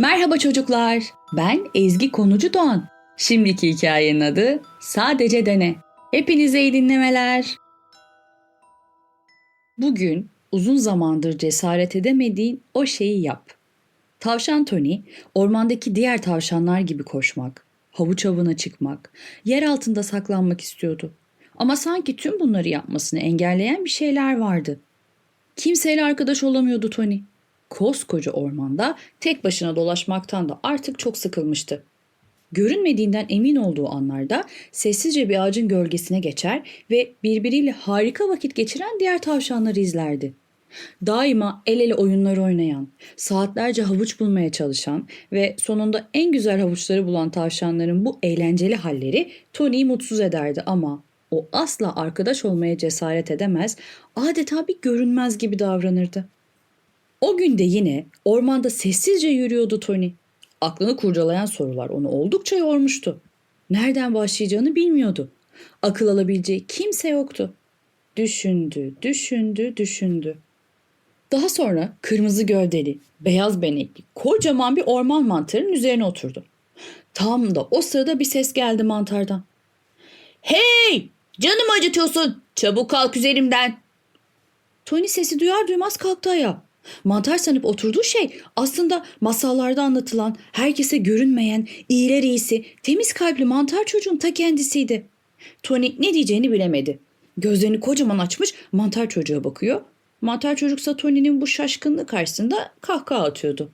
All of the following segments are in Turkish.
Merhaba çocuklar. Ben Ezgi Konucu Doğan. Şimdiki hikayenin adı Sadece Dene. Hepinize iyi dinlemeler. Bugün uzun zamandır cesaret edemediğin o şeyi yap. Tavşan Tony, ormandaki diğer tavşanlar gibi koşmak, havuç avına çıkmak, yer altında saklanmak istiyordu. Ama sanki tüm bunları yapmasını engelleyen bir şeyler vardı. Kimseyle arkadaş olamıyordu Tony. Koskoca ormanda tek başına dolaşmaktan da artık çok sıkılmıştı. Görünmediğinden emin olduğu anlarda sessizce bir ağacın gölgesine geçer ve birbiriyle harika vakit geçiren diğer tavşanları izlerdi. Daima el ele oyunlar oynayan, saatlerce havuç bulmaya çalışan ve sonunda en güzel havuçları bulan tavşanların bu eğlenceli halleri Tony'yi mutsuz ederdi ama o asla arkadaş olmaya cesaret edemez, adeta bir görünmez gibi davranırdı. O gün de yine ormanda sessizce yürüyordu Tony. Aklını kurcalayan sorular onu oldukça yormuştu. Nereden başlayacağını bilmiyordu. Akıl alabileceği kimse yoktu. Düşündü, düşündü, düşündü. Daha sonra kırmızı gövdeli, beyaz benekli, kocaman bir orman mantarının üzerine oturdu. Tam da o sırada bir ses geldi mantardan. Hey! Canımı acıtıyorsun. Çabuk kalk üzerimden. Tony sesi duyar duymaz kalktı ayağa. Mantar sanıp oturduğu şey aslında masallarda anlatılan, herkese görünmeyen, iyiler iyisi, temiz kalpli mantar çocuğun ta kendisiydi. Tony ne diyeceğini bilemedi. Gözlerini kocaman açmış mantar çocuğa bakıyor. Mantar çocuksa Tony'nin bu şaşkınlığı karşısında kahkaha atıyordu.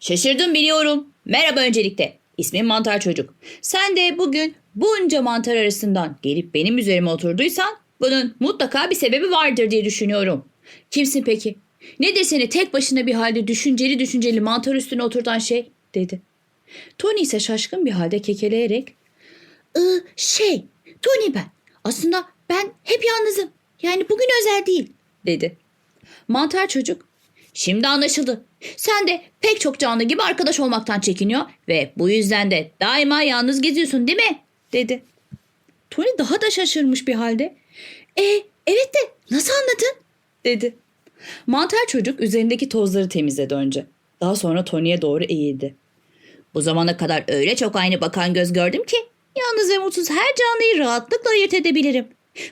Şaşırdım biliyorum. Merhaba öncelikle. İsmim Mantar Çocuk. Sen de bugün bunca mantar arasından gelip benim üzerime oturduysan bunun mutlaka bir sebebi vardır diye düşünüyorum. Kimsin peki? Nedir seni tek başına bir halde düşünceli düşünceli mantar üstüne oturtan şey? dedi. Tony ise şaşkın bir halde kekeleyerek "Ee, şey Tony ben. Aslında ben hep yalnızım. Yani bugün özel değil dedi. Mantar çocuk Şimdi anlaşıldı. Sen de pek çok canlı gibi arkadaş olmaktan çekiniyor ve bu yüzden de daima yalnız geziyorsun değil mi? dedi. Tony daha da şaşırmış bir halde. E evet de nasıl anladın? dedi. Mantar çocuk üzerindeki tozları temizledi önce. Daha sonra Tony'ye doğru eğildi. Bu zamana kadar öyle çok aynı bakan göz gördüm ki yalnız ve mutsuz her canlıyı rahatlıkla ayırt edebilirim.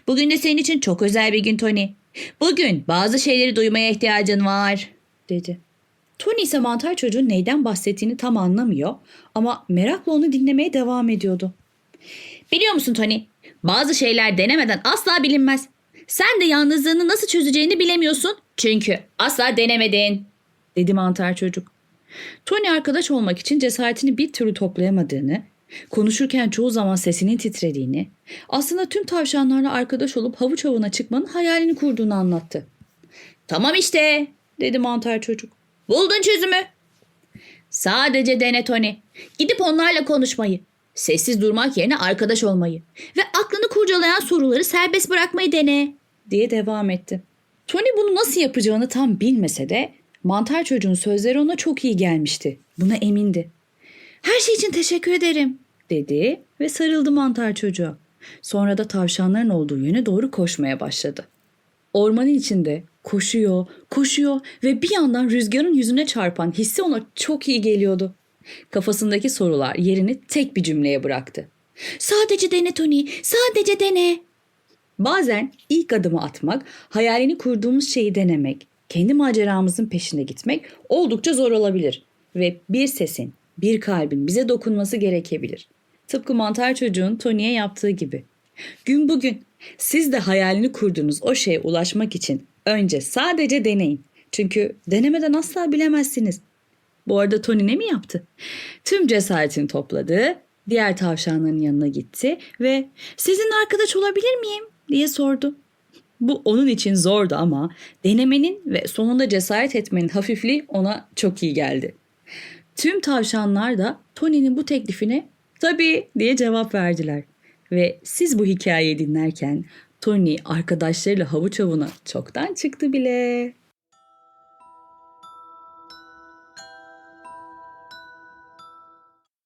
Bugün de senin için çok özel bir gün Tony. Bugün bazı şeyleri duymaya ihtiyacın var, dedi. Tony ise mantar çocuğun neyden bahsettiğini tam anlamıyor ama merakla onu dinlemeye devam ediyordu. Biliyor musun Tony? Bazı şeyler denemeden asla bilinmez. Sen de yalnızlığını nasıl çözeceğini bilemiyorsun çünkü asla denemedin, dedi mantar çocuk. Tony arkadaş olmak için cesaretini bir türlü toplayamadığını, konuşurken çoğu zaman sesinin titrediğini, aslında tüm tavşanlarla arkadaş olup havuç avına çıkmanın hayalini kurduğunu anlattı. Tamam işte, dedi mantar çocuk. Buldun çözümü. Sadece dene Tony. Gidip onlarla konuşmayı, sessiz durmak yerine arkadaş olmayı ve aklını kurcalayan soruları serbest bırakmayı dene, diye devam etti. Tony bunu nasıl yapacağını tam bilmese de mantar çocuğun sözleri ona çok iyi gelmişti. Buna emindi. Her şey için teşekkür ederim dedi ve sarıldı mantar çocuğa. Sonra da tavşanların olduğu yöne doğru koşmaya başladı. Ormanın içinde koşuyor, koşuyor ve bir yandan rüzgarın yüzüne çarpan hissi ona çok iyi geliyordu. Kafasındaki sorular yerini tek bir cümleye bıraktı. Sadece dene Tony, sadece dene. Bazen ilk adımı atmak, hayalini kurduğumuz şeyi denemek, kendi maceramızın peşinde gitmek oldukça zor olabilir ve bir sesin, bir kalbin bize dokunması gerekebilir. Tıpkı mantar çocuğun Tony'ye yaptığı gibi. Gün bugün siz de hayalini kurduğunuz o şeye ulaşmak için önce sadece deneyin. Çünkü denemeden asla bilemezsiniz. Bu arada Tony ne mi yaptı? Tüm cesaretini topladı, diğer tavşanların yanına gitti ve sizinle arkadaş olabilir miyim diye sordu. Bu onun için zordu ama denemenin ve sonunda cesaret etmenin hafifliği ona çok iyi geldi. Tüm tavşanlar da Tony'nin bu teklifine tabii diye cevap verdiler. Ve siz bu hikayeyi dinlerken Tony arkadaşlarıyla havuç avına çoktan çıktı bile.